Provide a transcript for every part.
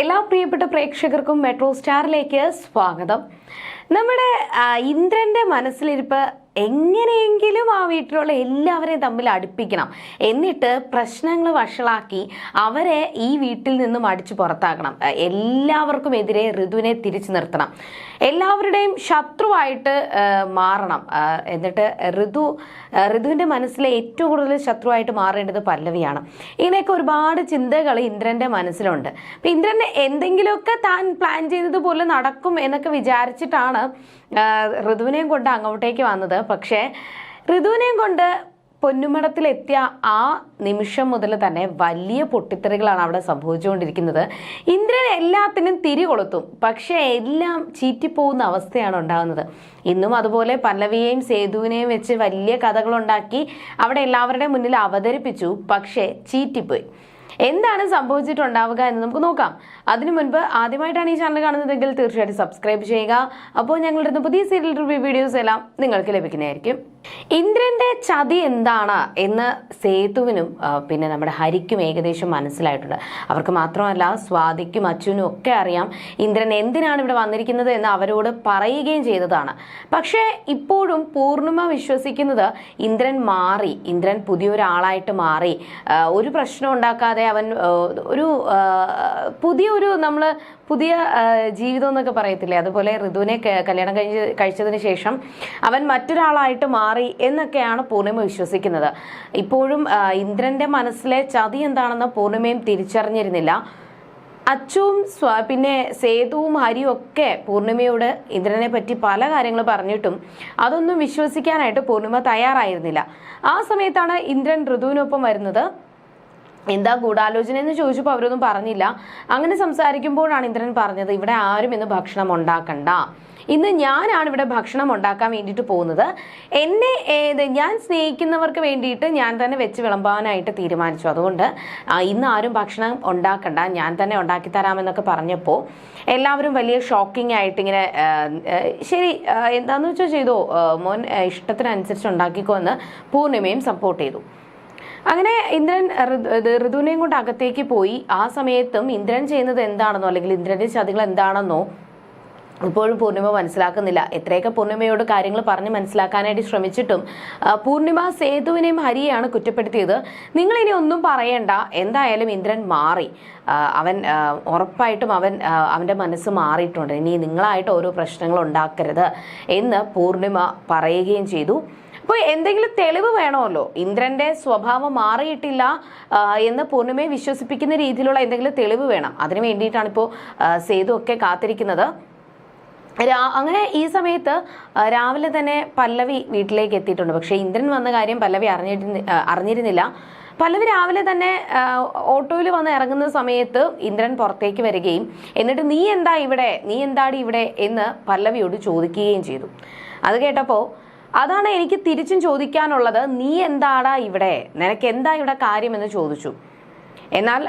എല്ലാ പ്രിയപ്പെട്ട പ്രേക്ഷകർക്കും മെട്രോ സ്റ്റാറിലേക്ക് സ്വാഗതം. നമ്മുടെ ഇന്ദ്രന്റെ മനസ്സിലിരിപ്പ് എങ്ങനെയെങ്കിലും ആ വീട്ടിലുള്ള എല്ലാവരെയും തമ്മിൽ അടുപ്പിക്കണം. എന്നിട്ട് പ്രശ്നങ്ങൾ വഷളാക്കി അവരെ ഈ വീട്ടിൽ നിന്നും അടിച്ചു പുറത്താക്കണം. എല്ലാവർക്കും എതിരെ ഋതുവിനെ തിരിച്ചു നിർത്തണം. എല്ലാവരുടെയും ശത്രുവായിട്ട് മാറണം. എന്നിട്ട് ഋതു ഋതുവിന്റെ മനസ്സിലെ ഏറ്റവും കൂടുതൽ ശത്രുവായിട്ട് മാറേണ്ടത് പല്ലവിയാണ്. ഇങ്ങനെയൊക്കെ ഒരുപാട് ചിന്തകൾ ഇന്ദ്രന്റെ മനസ്സിലുണ്ട്. അപ്പം ഇന്ദ്രൻ എന്തെങ്കിലുമൊക്കെ താൻ പ്ലാൻ ചെയ്തതുപോലെ നടക്കും എന്നൊക്കെ വിചാരിച്ചിട്ടാണ് ഋതുവിനെയും കൊണ്ട് അങ്ങോട്ടേക്ക് വന്നത്. പക്ഷേ ഋതുവിനെയും കൊണ്ട് പൊന്നുമടത്തിലെത്തിയ ആ നിമിഷം മുതൽ തന്നെ വലിയ പൊട്ടിത്തെറികളാണ് അവിടെ സംഭവിച്ചുകൊണ്ടിരിക്കുന്നത്. ഇന്ദ്രൻ എല്ലാത്തിനും തിരി കൊളുത്തും. പക്ഷേ എല്ലാം ചീറ്റിപ്പോകുന്ന അവസ്ഥയാണ് ഉണ്ടാകുന്നത്. ഇന്നും അതുപോലെ പല്ലവിയെയും സേതുവിനെയും വെച്ച് വലിയ കഥകളുണ്ടാക്കി അവിടെ എല്ലാവരുടെയും മുന്നിൽ അവതരിപ്പിച്ചു. പക്ഷേ ചീറ്റിപ്പോയി. എന്താണ് സംഭവിച്ചിട്ടുണ്ടാവുക എന്ന് നമുക്ക് നോക്കാം. അതിനു മുൻപ് ആദ്യമായിട്ടാണ് ഈ ചാനൽ കാണുന്നതെങ്കിൽ തീർച്ചയായിട്ടും സബ്സ്ക്രൈബ് ചെയ്യുക. അപ്പോൾ ഞങ്ങളുടെ പുതിയ സീരിയൽ റിവ്യൂ വീഡിയോസ് എല്ലാം നിങ്ങൾക്ക് ലഭിക്കുന്നതായിരിക്കും. ഇന്ദ്രന്റെ ചതി എന്താണ് എന്ന് സേതുവിനും പിന്നെ നമ്മുടെ ഹരിക്കും ഏകദേശം മനസ്സിലായിട്ടുണ്ട്. അവർക്ക് മാത്രമല്ല സ്വാതിക്കും അച്ഛനും ഒക്കെ അറിയാം ഇന്ദ്രൻ എന്തിനാണ് ഇവിടെ വന്നിരിക്കുന്നത് എന്ന് അവരോട് പറയുകയും ചെയ്തതാണ്. പക്ഷേ ഇപ്പോഴും പൂർണിമ വിശ്വസിക്കുന്നത് ഇന്ദ്രൻ മാറി ഇന്ദ്രൻ പുതിയൊരാളായിട്ട് മാറി. ഒരു പ്രശ്നം ഉണ്ടാക്കാതെ അവൻ ഒരു പുതിയൊരു നമ്മൾ പുതിയ ജീവിതം എന്നൊക്കെ പറയത്തില്ലേ? അതുപോലെ ഋതുവിനെ കല്യാണം കഴിഞ്ഞ് കഴിച്ചതിന് ശേഷം അവൻ മറ്റൊരാളായിട്ട് മാറി എന്നൊക്കെയാണ് പൂർണിമ വിശ്വസിക്കുന്നത്. ഇപ്പോഴും ഇന്ദ്രന്റെ മനസ്സിലെ ചതി എന്താണെന്ന് പൂർണിമയും തിരിച്ചറിഞ്ഞിരുന്നില്ല. അച്ചുവും പിന്നെ സേതുവും ഹരിയും ഒക്കെ പൂർണിമയോട് ഇന്ദ്രനെ പറ്റി പല കാര്യങ്ങൾ പറഞ്ഞിട്ടും അതൊന്നും വിശ്വസിക്കാനായിട്ട് പൂർണിമ തയ്യാറായിരുന്നില്ല. ആ സമയത്താണ് ഇന്ദ്രൻ ഋതുവിനൊപ്പം വരുന്നത്. എന്താ ഗൂഢാലോചന എന്ന് ചോദിച്ചപ്പോൾ അവരൊന്നും പറഞ്ഞില്ല. അങ്ങനെ സംസാരിക്കുമ്പോഴാണ് ഇന്ദ്രൻ പറഞ്ഞത് ഇവിടെ ആരും ഇന്ന് ഭക്ഷണം ഉണ്ടാക്കണ്ട. ഇന്ന് ഞാനാണ് ഇവിടെ ഭക്ഷണം ഉണ്ടാക്കാൻ വേണ്ടിയിട്ട് പോകുന്നത്. എന്നെ ഏത് ഞാൻ സ്നേഹിക്കുന്നവർക്ക് വേണ്ടിയിട്ട് ഞാൻ തന്നെ വെച്ച് വിളമ്പാനായിട്ട് തീരുമാനിച്ചു. അതുകൊണ്ട് ഇന്ന് ആരും ഭക്ഷണം ഉണ്ടാക്കണ്ട ഞാൻ തന്നെ ഉണ്ടാക്കി തരാമെന്നൊക്കെ പറഞ്ഞപ്പോൾ എല്ലാവരും വലിയ ഷോക്കിംഗ് ആയിട്ട് ഇങ്ങനെ ശരി എന്താണെന്ന് വെച്ചാൽ ചെയ്തോ? മോൻ ഇഷ്ടത്തിനനുസരിച്ച് ഉണ്ടാക്കിക്കോ എന്ന് പൂർണിമയും സപ്പോർട്ട് ചെയ്തു. അങ്ങനെ ഇന്ദ്രൻ ഋതുവിനെയും കൊണ്ട് അകത്തേക്ക് പോയി. ആ സമയത്തും ഇന്ദ്രൻ ചെയ്യുന്നത് എന്താണെന്നോ അല്ലെങ്കിൽ ഇന്ദ്രന്റെ ചതികൾ എന്താണെന്നോ ഇപ്പോഴും പൂർണിമ മനസ്സിലാക്കുന്നില്ല. എത്രയൊക്കെ പൂർണിമയോട് കാര്യങ്ങൾ പറഞ്ഞ് മനസ്സിലാക്കാനായിട്ട് ശ്രമിച്ചിട്ടും പൂർണിമ സേതുവിനെയും ഹരിയെയാണ് കുറ്റപ്പെടുത്തിയത്. നിങ്ങൾ ഇനി ഒന്നും പറയണ്ട. എന്തായാലും ഇന്ദ്രൻ മാറി. അവൻ ഉറപ്പായിട്ടും അവൻ അവന്റെ മനസ്സ് മാറിയിട്ടുണ്ട്. ഇനി നിങ്ങളായിട്ട് ഓരോ പ്രശ്നങ്ങൾ ഉണ്ടാക്കരുത് എന്ന് പൂർണിമ പറയുകയും ചെയ്തു. അപ്പോൾ എന്തെങ്കിലും തെളിവ് വേണമല്ലോ? ഇന്ദ്രന്റെ സ്വഭാവം മാറിയിട്ടില്ല എന്ന് പൂർണിമയെ വിശ്വസിപ്പിക്കുന്ന രീതിയിലുള്ള എന്തെങ്കിലും തെളിവ് വേണം. അതിനു വേണ്ടിയിട്ടാണ് ഇപ്പോ സേതു ഒക്കെ കാത്തിരിക്കുന്നത്. അങ്ങനെ ഈ സമയത്ത് രാവിലെ തന്നെ പല്ലവി വീട്ടിലേക്ക് എത്തിയിട്ടുണ്ട്. പക്ഷേ ഇന്ദ്രൻ വന്ന കാര്യം പല്ലവി അറിഞ്ഞിരുന്ന അറിഞ്ഞിരുന്നില്ല. പല്ലവി രാവിലെ തന്നെ ഓട്ടോയിൽ വന്ന് ഇറങ്ങുന്ന സമയത്ത് ഇന്ദ്രൻ പുറത്തേക്ക് വരികയും എന്നിട്ട് നീ എന്താ ഇവിടെ? നീ എന്താടി ഇവിടെ? എന്ന് പല്ലവിയോട് ചോദിക്കുകയും ചെയ്തു. അത് കേട്ടപ്പോൾ അതാണ് എനിക്ക് തിരിച്ചും ചോദിക്കാനുള്ളത്. നീ എന്താടാ ഇവിടെ? നിനക്ക് എന്താ ഇവിടെ കാര്യമെന്ന് ചോദിച്ചു. എന്നാൽ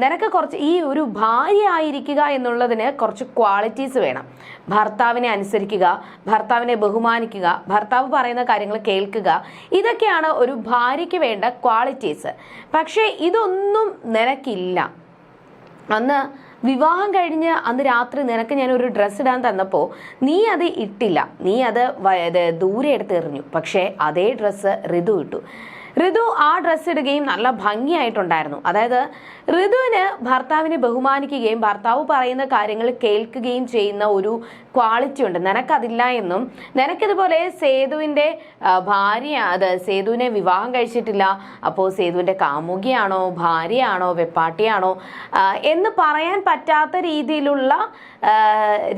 നിനക്ക് കുറച്ച് ഈ ഒരു ഭാര്യ ആയിരിക്കുക എന്നുള്ളതിന് കുറച്ച് ക്വാളിറ്റീസ് വേണം. ഭർത്താവിനെ അനുസരിക്കുക ഭർത്താവിനെ ബഹുമാനിക്കുക ഭർത്താവ് പറയുന്ന കാര്യങ്ങൾ കേൾക്കുക ഇതൊക്കെയാണ് ഒരു ഭാര്യയ്ക്ക് വേണ്ട ക്വാളിറ്റീസ് പക്ഷേ ഇതൊന്നും നിനക്കില്ല. അന്ന് വിവാഹം കഴിഞ്ഞ് അന്ന് രാത്രി നിനക്ക് ഞാൻ ഒരു ഡ്രസ്സ് ഇടാൻ തന്നപ്പോൾ നീ അത് ഇട്ടില്ല. നീ അത് ദൂരെ എടുത്ത് എറിഞ്ഞു. പക്ഷേ അതേ ഡ്രസ്സ് ഋതു ഇട്ടു. ഋതു ആ ഡ്രസ്സ് ഇടുകയും നല്ല ഭംഗിയായിട്ടുണ്ടായിരുന്നു. അതായത് ഋതുവിന് ഭർത്താവിനെ ബഹുമാനിക്കുകയും ഭർത്താവ് പറയുന്ന കാര്യങ്ങൾ കേൾക്കുകയും ചെയ്യുന്ന ഒരു ക്വാളിറ്റി ഉണ്ട്. നിനക്കതില്ല എന്നും. നിനക്കിതുപോലെ സേതുവിന്റെ ഭാര്യ അത് സേതുവിനെ വിവാഹം കഴിച്ചിട്ടില്ല. അപ്പോൾ സേതുവിന്റെ കാമുകിയാണോ ഭാര്യയാണോ വെപ്പാട്ടിയാണോ എന്ന് പറയാൻ പറ്റാത്ത രീതിയിലുള്ള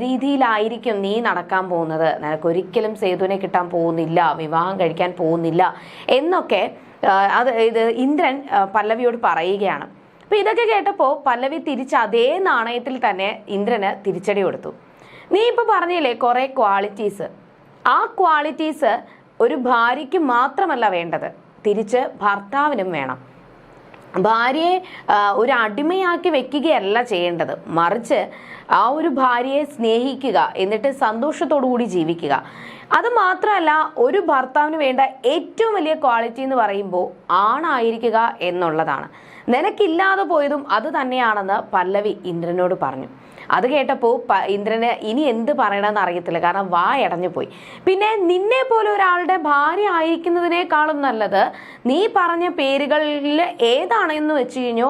രീതിയിലായിരിക്കും നീ നടക്കാൻ പോകുന്നത്. നിനക്കൊരിക്കലും സേതുവിനെ കിട്ടാൻ പോകുന്നില്ല വിവാഹം കഴിക്കാൻ പോകുന്നില്ല എന്നൊക്കെ അത് ഇത് ഇന്ദ്രൻ പല്ലവിയോട് പറയുകയാണ്. അപ്പൊ ഇതൊക്കെ കേട്ടപ്പോൾ പല്ലവി തിരിച്ച് അതേ നാണയത്തിൽ തന്നെ ഇന്ദ്രന് തിരിച്ചടി കൊടുത്തു. നീ ഇപ്പൊ പറഞ്ഞില്ലേ കുറെ ക്വാളിറ്റീസ് ആ ക്വാളിറ്റീസ് ഒരു ഭാര്യയ്ക്ക് മാത്രമല്ല വേണ്ടത്. തിരിച്ച് ഭർത്താവിനും വേണം. ഭാര്യയെ ഒരു അടിമയാക്കി വെക്കുകയല്ല ചെയ്യേണ്ടത്. മറിച്ച് ആ ഒരു ഭാര്യയെ സ്നേഹിക്കുക എന്നിട്ട് സന്തോഷത്തോടുകൂടി ജീവിക്കുക. അത് മാത്രമല്ല ഒരു ഭർത്താവിന് വേണ്ട ഏറ്റവും വലിയ ക്വാളിറ്റി എന്ന് പറയുമ്പോൾ ആണായിരിക്കുക എന്നുള്ളതാണ്. നിനക്കില്ലാതെ പോയതും അത് തന്നെയാണെന്ന് പല്ലവി ഇന്ദ്രനോട് പറഞ്ഞു. അത് കേട്ടപ്പോൾ ഇന്ദ്രന് ഇനി എന്ത് പറയണമെന്ന് അറിയത്തില്ല. കാരണം വാ ഇടഞ്ഞു പോയി. പിന്നെ നിന്നെ പോലെ ഒരാളുടെ ഭാര്യ ആയിരിക്കുന്നതിനേക്കാളും നല്ലത് നീ പറഞ്ഞ പേരുകളിൽ ഏതാണെന്ന് വെച്ച് കഴിഞ്ഞോ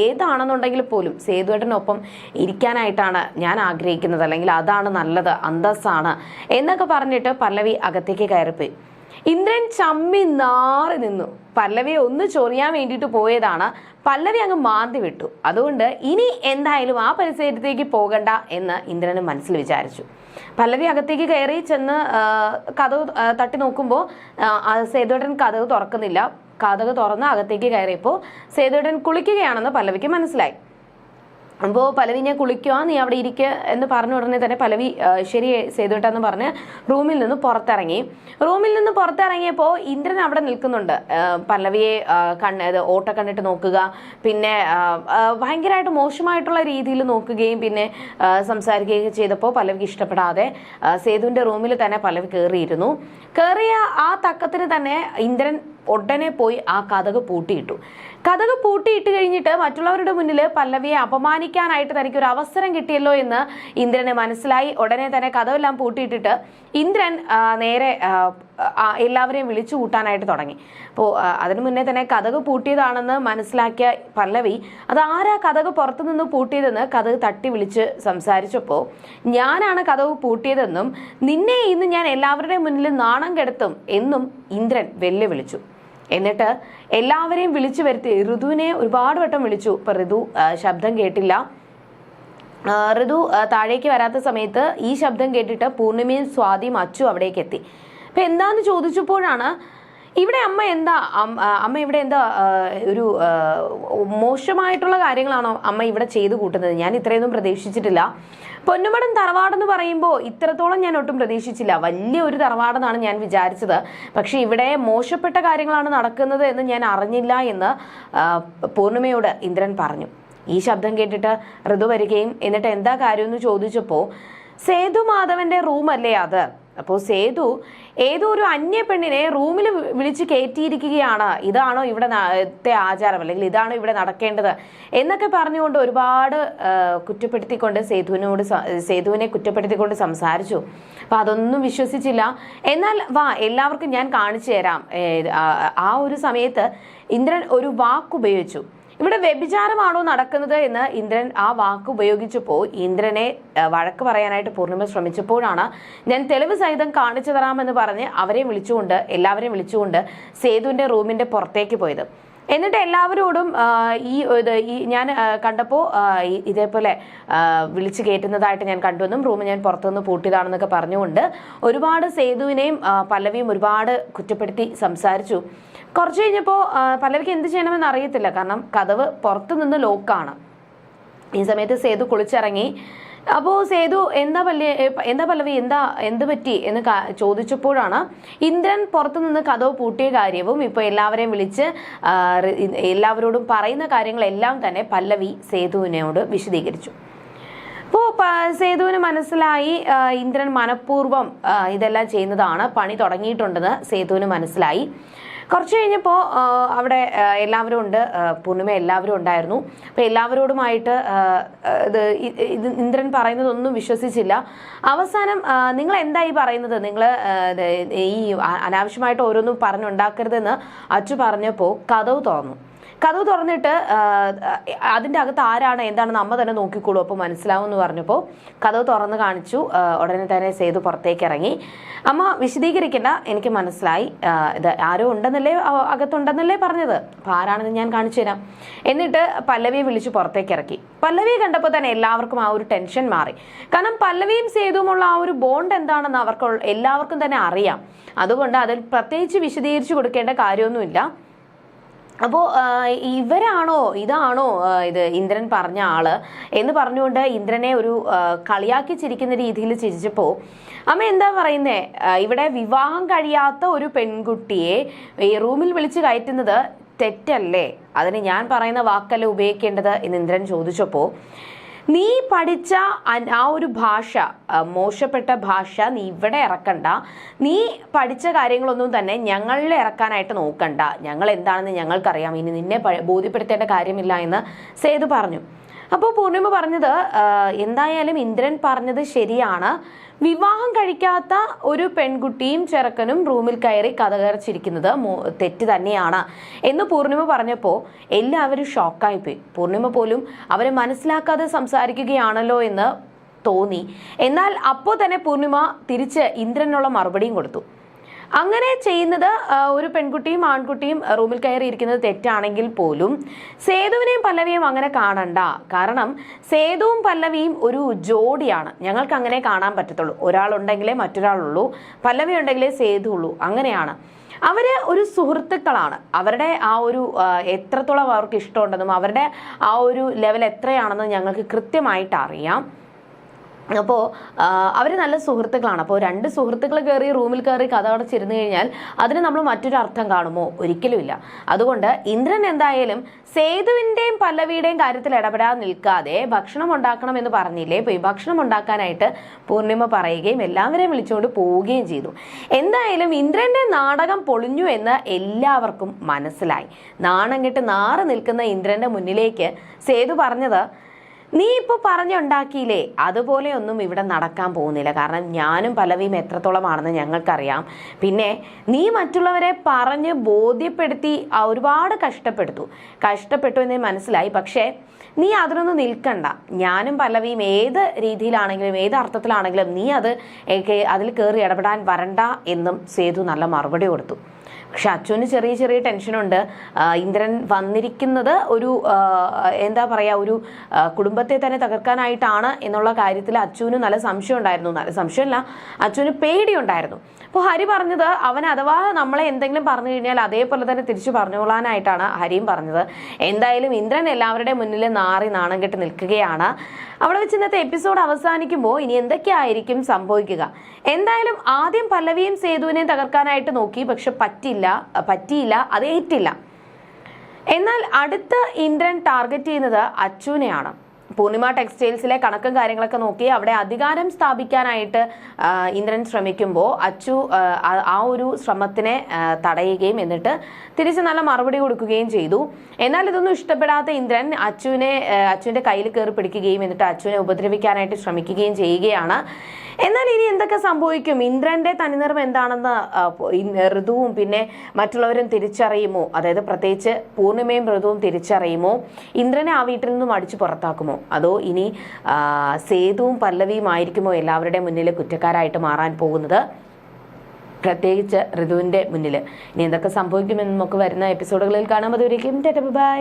ഏതാണെന്നുണ്ടെങ്കിൽ പോലും സേതുവേട്ടനൊപ്പം ഇരിക്കാനായിട്ടാണ് ഞാൻ ആഗ്രഹിക്കുന്നത്. അല്ലെങ്കിൽ അതാണ് നല്ലത് അന്തസ്സാണ് എന്നൊക്കെ പറഞ്ഞിട്ട് പല്ലവി അകത്തേക്ക് കയറിപ്പോയി. ഇന്ദ്രൻ ചമ്മി നാറി നിന്നു. പല്ലവിയെ ഒന്ന് ചൊറിയാൻ വേണ്ടിയിട്ട് പോയതാണ്. പല്ലവി അങ്ങ് മാന്തി വിട്ടു. അതുകൊണ്ട് ഇനി എന്തായാലും ആ പരിസരത്തേക്ക് പോകണ്ട എന്ന് ഇന്ദ്രന് മനസ്സിൽ വിചാരിച്ചു. പല്ലവി അകത്തേക്ക് കയറി ചെന്ന് കഥവ് തട്ടി നോക്കുമ്പോൾ സേതുവേട്ടൻ കഥവ് തുറക്കുന്നില്ല. കഥക് തുറന്ന് അകത്തേക്ക് കയറിയപ്പോൾ സേതുവേട്ടൻ കുളിക്കുകയാണെന്ന് പല്ലവിക്ക് മനസ്സിലായി. അപ്പോൾ പലവി ഞാൻ കുളിക്കുക നീ അവിടെ ഇരിക്കുക എന്ന് പറഞ്ഞ ഉടനെ തന്നെ പലവി ശരി സേതുവിട്ടെന്ന് പറഞ്ഞ് റൂമിൽ നിന്ന് പുറത്തിറങ്ങി. റൂമിൽ നിന്ന് പുറത്തിറങ്ങിയപ്പോൾ ഇന്ദ്രൻ അവിടെ നിൽക്കുന്നുണ്ട്. പല്ലവിയെ കണ്ണ് ഓട്ട കണ്ടിട്ട് നോക്കുക പിന്നെ ഭയങ്കരമായിട്ട് മോശമായിട്ടുള്ള രീതിയിൽ നോക്കുകയും പിന്നെ സംസാരിക്കുകയൊക്കെ സംസാരിക്കുകയും ചെയ്തപ്പോൾ പലവിക്ക് ഇഷ്ടപ്പെടാതെ സേതുവിന്റെ റൂമിൽ തന്നെ പല്ലവി കയറിയിരുന്നു കയറിയ ആ തക്കത്തിന് തന്നെ ഇന്ദ്രൻ ഉടനെ പോയി ആ കഥക് പൂട്ടിയിട്ടു. കഥക് പൂട്ടിയിട്ട് കഴിഞ്ഞിട്ട് മറ്റുള്ളവരുടെ മുന്നിൽ പല്ലവിയെ അപമാനിക്കാനായിട്ട് തനിക്ക് ഒരു അവസരം കിട്ടിയല്ലോ എന്ന് ഇന്ദ്രനെ മനസ്സിലായി. ഉടനെ തന്നെ കഥവെല്ലാം പൂട്ടിയിട്ടിട്ട് ഇന്ദ്രൻ നേരെ എല്ലാവരെയും വിളിച്ചു കൂട്ടാനായിട്ട് തുടങ്ങി. അപ്പോൾ അതിനു മുന്നേ തന്നെ കഥക് പൂട്ടിയതാണെന്ന് മനസ്സിലാക്കിയ പല്ലവി അത് ആരാ കഥക് പുറത്തു നിന്ന് പൂട്ടിയതെന്ന് കഥക് തട്ടി വിളിച്ച് സംസാരിച്ചപ്പോൾ ഞാനാണ് കഥക് പൂട്ടിയതെന്നും നിന്നെ ഇന്ന് ഞാൻ എല്ലാവരുടെയും മുന്നിൽ നാണം കെടുത്തും എന്നും ഇന്ദ്രൻ വെല്ലുവിളിച്ചു. എന്നിട്ട് എല്ലാവരെയും വിളിച്ചു വരുത്തി. ഋതുവിനെ ഒരുപാട് വട്ടം വിളിച്ചു. ഇപ്പൊ ഋതു ശബ്ദം കേട്ടില്ല. ഋതു താഴേക്ക് വരാത്ത സമയത്ത് ഈ ശബ്ദം കേട്ടിട്ട് പൂർണിമയും സ്വാതിയും അച്ചു അവിടേക്ക് എത്തി അപ്പൊ എന്താന്ന് ചോദിച്ചപ്പോഴാണ് ഇവിടെ അമ്മ എന്താ അമ്മ ഇവിടെ എന്താ ഒരു മോശമായിട്ടുള്ള കാര്യങ്ങളാണോ അമ്മ ഇവിടെ ചെയ്തു കൂട്ടുന്നത്? ഞാൻ ഇത്രയൊന്നും പ്രതീക്ഷിച്ചിട്ടില്ല. പൊന്നുമടം തറവാടെന്ന് പറയുമ്പോൾ ഇത്രത്തോളം ഞാൻ ഒട്ടും പ്രതീക്ഷിച്ചില്ല. വലിയ ഒരു തറവാടെന്നാണ് ഞാൻ വിചാരിച്ചത്. പക്ഷേ ഇവിടെ മോശപ്പെട്ട കാര്യങ്ങളാണ് നടക്കുന്നത് എന്ന് ഞാൻ അറിഞ്ഞില്ല എന്ന് പൂർണിമയോട് ഇന്ദ്രൻ പറഞ്ഞു. ഈ ശബ്ദം കേട്ടിട്ട് ഋതു വരികയും എന്നിട്ട് എന്താ കാര്യമെന്ന് ചോദിച്ചപ്പോൾ സേതു മാധവന്റെ റൂമല്ലേ അത്? അപ്പോൾ സേതു ഏതോ ഒരു അന്യ പെണ്ണിനെ റൂമിൽ വിളിച്ച് കയറ്റിയിരിക്കുകയാണ്. ഇതാണോ ഇവിടെ ആചാരം? അല്ലെങ്കിൽ ഇതാണോ ഇവിടെ നടക്കേണ്ടത്? എന്നൊക്കെ പറഞ്ഞുകൊണ്ട് ഒരുപാട് കുറ്റപ്പെടുത്തിക്കൊണ്ട് സേതുവിനോട് സേതുവിനെ കുറ്റപ്പെടുത്തിക്കൊണ്ട് സംസാരിച്ചു. അപ്പോൾ അതൊന്നും വിശ്വസിച്ചില്ല. എന്നാൽ വാ എല്ലാവർക്കും ഞാൻ കാണിച്ചു തരാം. ആ ഒരു സമയത്ത് ഇന്ദ്രൻ ഒരു വാക്കുപയോഗിച്ചു. ഇവിടെ വ്യഭിചാരമാണോ നടക്കുന്നത് എന്ന് ഇന്ദ്രൻ ആ വാക്ക് ഉപയോഗിച്ചപ്പോൾ ഇന്ദ്രനെ വഴക്ക് പറയാനായിട്ട് പൂർണിമ ശ്രമിച്ചപ്പോഴാണ് ഞാൻ തെളിവ് സഹിതം കാണിച്ചു തരാമെന്ന് പറഞ്ഞ് അവരെ വിളിച്ചുകൊണ്ട് എല്ലാവരെയും വിളിച്ചുകൊണ്ട് സേതുവിന്റെ റൂമിന്റെ പുറത്തേക്ക് പോയത്. എന്നിട്ട് എല്ലാവരോടും ഈ ഇത് ഈ ഞാൻ കണ്ടപ്പോൾ ഇതേപോലെ വിളിച്ച് കയറ്റുന്നതായിട്ട് ഞാൻ കണ്ടുവെന്നും റൂം ഞാൻ പുറത്തുനിന്ന് പൂട്ടിയതാണെന്നൊക്കെ പറഞ്ഞുകൊണ്ട് ഒരുപാട് സേതുവിനെയും പല്ലവിയും ഒരുപാട് കുറ്റപ്പെടുത്തി സംസാരിച്ചു. കുറച്ച് കഴിഞ്ഞപ്പോൾ പല്ലവിക്ക് എന്ത് ചെയ്യണമെന്ന് അറിയത്തില്ല. കാരണം കഥവ് പുറത്തുനിന്ന് ലോക്കാണ് ഈ സമയത്ത് സേതു കുളിച്ചിറങ്ങി അപ്പോൾ സേതു എന്താ പല്ലി എന്താ പല്ലവി എന്താ എന്ത് പറ്റി എന്ന് ചോദിച്ചപ്പോഴാണ് ഇന്ദ്രൻ പുറത്തു നിന്ന് കഥവ് പൂട്ടിയ കാര്യവും ഇപ്പോൾ എല്ലാവരെയും വിളിച്ച് എല്ലാവരോടും പറയുന്ന കാര്യങ്ങളെല്ലാം തന്നെ പല്ലവി സേതുവിനോട് വിശദീകരിച്ചു. അപ്പോൾ സേതുവിന് മനസ്സിലായി ഇന്ദ്രൻ മനഃപൂർവം ഇതെല്ലാം ചെയ്യുന്നതാണ്. പണി തുടങ്ങിയിട്ടുണ്ടെന്ന് സേതുവിന് മനസ്സിലായി. കുറച്ച് കഴിഞ്ഞപ്പോൾ അവിടെ എല്ലാവരും ഉണ്ട്. പൂർണിമ എല്ലാവരും ഉണ്ടായിരുന്നു. അപ്പോൾ എല്ലാവരോടുമായിട്ട് ഇത് ഇത് ഇന്ദ്രൻ പറയുന്നതൊന്നും വിശ്വസിച്ചില്ല. അവസാനം നിങ്ങൾ എന്തായി പറയുന്നത്? നിങ്ങൾ ഈ അനാവശ്യമായിട്ട് ഓരോന്നും പറഞ്ഞുണ്ടാക്കരുതെന്ന് അച്ചു പറഞ്ഞപ്പോൾ കഥവ് തുറന്നു കഥവ് തുറന്നിട്ട് അതിന്റെ അകത്ത് ആരാണ് എന്താണെന്ന് അമ്മ തന്നെ നോക്കിക്കോളൂ. അപ്പോൾ മനസ്സിലാവും എന്ന് പറഞ്ഞപ്പോൾ കഥ തുറന്ന് കാണിച്ചു. ഉടനെ തന്നെ സേതു പുറത്തേക്ക് ഇറങ്ങി. അമ്മ വിശദീകരിക്കേണ്ട. എനിക്ക് മനസ്സിലായി. ഇത് ആരോ ഉണ്ടെന്നല്ലേ അകത്തുണ്ടെന്നല്ലേ പറഞ്ഞത്. അപ്പോൾ ആരാണെന്ന് ഞാൻ കാണിച്ചു തരാം. എന്നിട്ട് പല്ലവിയെ വിളിച്ച് പുറത്തേക്ക് ഇറക്കി. പല്ലവിയെ കണ്ടപ്പോൾ തന്നെ എല്ലാവർക്കും ആ ഒരു ടെൻഷൻ മാറി. കാരണം പല്ലവിയും സേതുവുമുള്ള ആ ഒരു ബോണ്ട് എന്താണെന്ന് അവർക്ക് എല്ലാവർക്കും തന്നെ അറിയാം. അതുകൊണ്ട് അതിൽ പ്രത്യേകിച്ച് വിശദീകരിച്ചു കൊടുക്കേണ്ട കാര്യമൊന്നുമില്ല. അപ്പോൾ ഇവരാണോ ഇതാണോ ഇത് ഇന്ദ്രൻ പറഞ്ഞ ആൾ എന്ന് പറഞ്ഞുകൊണ്ട് ഇന്ദ്രനെ ഒരു കളിയാക്കി ചിരിക്കുന്ന രീതിയിൽ ചിരിച്ചപ്പോൾ അമ്മ എന്താ പറയുന്നേ? ഇവിടെ വിവാഹം കഴിയാത്ത ഒരു പെൺകുട്ടിയെ ഈ റൂമിൽ വിളിച്ച് കയറ്റുന്നത് തെറ്റല്ലേ? അതിന് ഞാൻ പറയുന്ന വാക്കല്ല ഉപയോഗിക്കേണ്ടത് എന്ന് ഇന്ദ്രൻ ചോദിച്ചപ്പോൾ നീ പഠിച്ച ആ ഒരു ഭാഷ മോശപ്പെട്ട ഭാഷ നീ ഇവിടെ ഇറക്കണ്ട. നീ പഠിച്ച കാര്യങ്ങളൊന്നും തന്നെ ഞങ്ങളിൽ ഇറക്കാനായിട്ട് നോക്കണ്ട. ഞങ്ങൾ എന്താണെന്ന് ഞങ്ങൾക്കറിയാം. ഇനി നിന്നെ ബോധ്യപ്പെടുത്തേണ്ട കാര്യമില്ല എന്ന് സേതു പറഞ്ഞു. അപ്പോൾ പൂർണിമ പറഞ്ഞത് എന്തായാലും ഇന്ദ്രൻ പറഞ്ഞത് ശരിയാണ്. വിവാഹം കഴിക്കാത്ത ഒരു പെൺകുട്ടിയും ചെറുക്കനും റൂമിൽ കയറി കഥകരച്ചിരിക്കുന്നത് തെറ്റ് തന്നെയാണ്. എന്ന് പൂർണിമ പറഞ്ഞപ്പോൾ എല്ലാവരും ഷോക്കായിപ്പോയി പൂർണിമ പോലും അവരെ മനസ്സിലാക്കാതെ സംസാരിക്കുകയാണല്ലോ എന്ന് തോന്നി. എന്നാൽ അപ്പോൾ തന്നെ പൂർണിമ തിരിച്ച് ഇന്ദ്രനുള്ള മറുപടിയും കൊടുത്തു. അങ്ങനെ ചെയ്യുന്നത് ഒരു പെൺകുട്ടിയും ആൺകുട്ടിയും റൂമിൽ കയറി ഇരിക്കുന്നത് തെറ്റാണെങ്കിൽ പോലും സേതുവിനെയും പല്ലവിയും അങ്ങനെ കാണണ്ട. കാരണം സേതുവും പല്ലവിയും ഒരു ജോഡിയാണ്. ഞങ്ങൾക്ക് അങ്ങനെ കാണാൻ പറ്റത്തുള്ളൂ. ഒരാളുണ്ടെങ്കിലേ മറ്റൊരാളുള്ളൂ പല്ലവി ഉണ്ടെങ്കിലേ സേതു ഉള്ളൂ അങ്ങനെയാണ്. അവർ ഒരു സുഹൃത്തുക്കളാണ്. അവരുടെ ആ ഒരു എത്രത്തോളം അവർക്ക് ഇഷ്ടമുണ്ടെന്നും അവരുടെ ആ ഒരു ലെവൽ എത്രയാണെന്നും ഞങ്ങൾക്ക് കൃത്യമായിട്ട് അറിയാം. അപ്പോൾ അവർ നല്ല സുഹൃത്തുക്കളാണ്. അപ്പോൾ രണ്ട് സുഹൃത്തുക്കൾ കയറി റൂമിൽ കയറി കഥ അടച്ചിരുന്നു കഴിഞ്ഞാൽ അതിന് നമ്മൾ മറ്റൊരു അർത്ഥം കാണുമോ? ഒരിക്കലുമില്ല അതുകൊണ്ട് ഇന്ദ്രൻ എന്തായാലും സേതുവിന്റെയും പല്ലവിയുടെയും കാര്യത്തിൽ ഇടപെടാൻ നിൽക്കാതെ ഭക്ഷണം ഉണ്ടാക്കണം എന്ന് പറഞ്ഞില്ലേ? പോയി ഭക്ഷണം ഉണ്ടാക്കാനായിട്ട് പൂർണിമ പറയുകയും എല്ലാവരെയും വിളിച്ചുകൊണ്ട് പോവുകയും ചെയ്തു. എന്തായാലും ഇന്ദ്രന്റെ നാടകം പൊളിഞ്ഞു എന്ന് എല്ലാവർക്കും മനസ്സിലായി. നാണം കെട്ട് നാറ് നിൽക്കുന്ന ഇന്ദ്രന്റെ മുന്നിലേക്ക് സേതു പറഞ്ഞത് നീ ഇപ്പോൾ പറഞ്ഞുണ്ടാക്കിയില്ലേ? അതുപോലെ ഒന്നും ഇവിടെ നടക്കാൻ പോകുന്നില്ല. കാരണം ഞാനും പലവിയും എത്രത്തോളമാണെന്ന് ഞങ്ങൾക്കറിയാം. പിന്നെ നീ മറ്റുള്ളവരെ പറഞ്ഞ് ബോധ്യപ്പെടുത്തി ഒരുപാട് കഷ്ടപ്പെടുത്തു കഷ്ടപ്പെട്ടു എന്ന് മനസ്സിലായി. പക്ഷേ നീ അതിനൊന്നും നിൽക്കണ്ട. ഞാനും പലവിയും ഏത് രീതിയിലാണെങ്കിലും ഏത് അർത്ഥത്തിലാണെങ്കിലും നീ അത് അതിൽ കയറി ഇടപെടാൻ വരണ്ട എന്നും സേതു നല്ല മറുപടി കൊടുത്തു. പക്ഷെ അച്ഛന് ചെറിയ ചെറിയ ടെൻഷനുണ്ട്. ഇന്ദ്രൻ വന്നിരിക്കുന്നത് ഒരു എന്താ പറയുക ഒരു കുടുംബത്തെ തന്നെ തകർക്കാനായിട്ടാണ് എന്നുള്ള കാര്യത്തിൽ അച്ഛന് നല്ല സംശയം ഉണ്ടായിരുന്നു. നല്ല സംശയമല്ല അച്ഛന് പേടിയുണ്ടായിരുന്നു. അപ്പോൾ ഹരി പറഞ്ഞത് അവൻ അഥവാ നമ്മളെ എന്തെങ്കിലും പറഞ്ഞു കഴിഞ്ഞാൽ അതേപോലെ തന്നെ തിരിച്ചു പറഞ്ഞുകൊള്ളാനായിട്ടാണ് ഹരിയും പറഞ്ഞത്. എന്തായാലും ഇന്ദ്രൻ എല്ലാവരുടെയും മുന്നിൽ നാറി നാണം കെട്ട് നിൽക്കുകയാണ്. അവിടെ വെച്ച് ഇന്നത്തെ എപ്പിസോഡ് അവസാനിക്കുമ്പോൾ ഇനി എന്തൊക്കെയായിരിക്കും സംഭവിക്കുക? എന്തായാലും ആദ്യം പല്ലവിയും സേതുവിനെയും തകർക്കാനായിട്ട് നോക്കി പക്ഷെ പറ്റില്ല പറ്റിയില്ല അത് ഏറ്റില്ല. എന്നാൽ അടുത്ത ഇന്ദ്രൻ ടാർഗറ്റ് ചെയ്യുന്നത് അച്ചുവിനെയാണ് പൂർണിമ ടെക്സ്റ്റൈൽസിലെ കണക്കും കാര്യങ്ങളൊക്കെ നോക്കി അവിടെ അധികാരം സ്ഥാപിക്കാനായിട്ട് ഇന്ദ്രൻ ശ്രമിക്കുമ്പോൾ അച്ചു ആ, ഒരു ശ്രമത്തിനെ തടയുകയും എന്നിട്ട് തിരിച്ച് നല്ല മറുപടി കൊടുക്കുകയും ചെയ്തു. എന്നാൽ ഇതൊന്നും ഇഷ്ടപ്പെടാത്ത ഇന്ദ്രൻ അച്ചുവിനെ അച്ചുവിന്റെ കയ്യിൽ കയറി പിടിക്കുകയും എന്നിട്ട് അച്ചുവിനെ ഉപദ്രവിക്കാനായിട്ട് ശ്രമിക്കുകയും ചെയ്യുകയാണ്. എന്നാൽ ഇനി എന്തൊക്കെ സംഭവിക്കും? ഇന്ദ്രന്റെ തനിനിറം എന്താണെന്ന് ഋതുവും പിന്നെ മറ്റുള്ളവരും തിരിച്ചറിയുമോ? അതായത് പ്രത്യേകിച്ച് പൂർണിമയും ഋതുവും തിരിച്ചറിയുമോ? ഇന്ദ്രനെ ആ വീട്ടിൽ നിന്നും അടിച്ചു പുറത്താക്കുമോ? അതോ ഇനി സേതുവും പല്ലവിയും ആയിരിക്കുമോ എല്ലാവരുടെ മുന്നിൽ കുറ്റക്കാരായിട്ട് മാറാൻ പോകുന്നത്? പ്രത്യേകിച്ച് ഋതുവിന്റെ മുന്നിൽ. ഇനി എന്തൊക്കെ സംഭവിക്കുമെന്ന് നമുക്ക് വരുന്ന എപ്പിസോഡുകളിൽ കാണാം. അതുവരേക്കും ബൈ.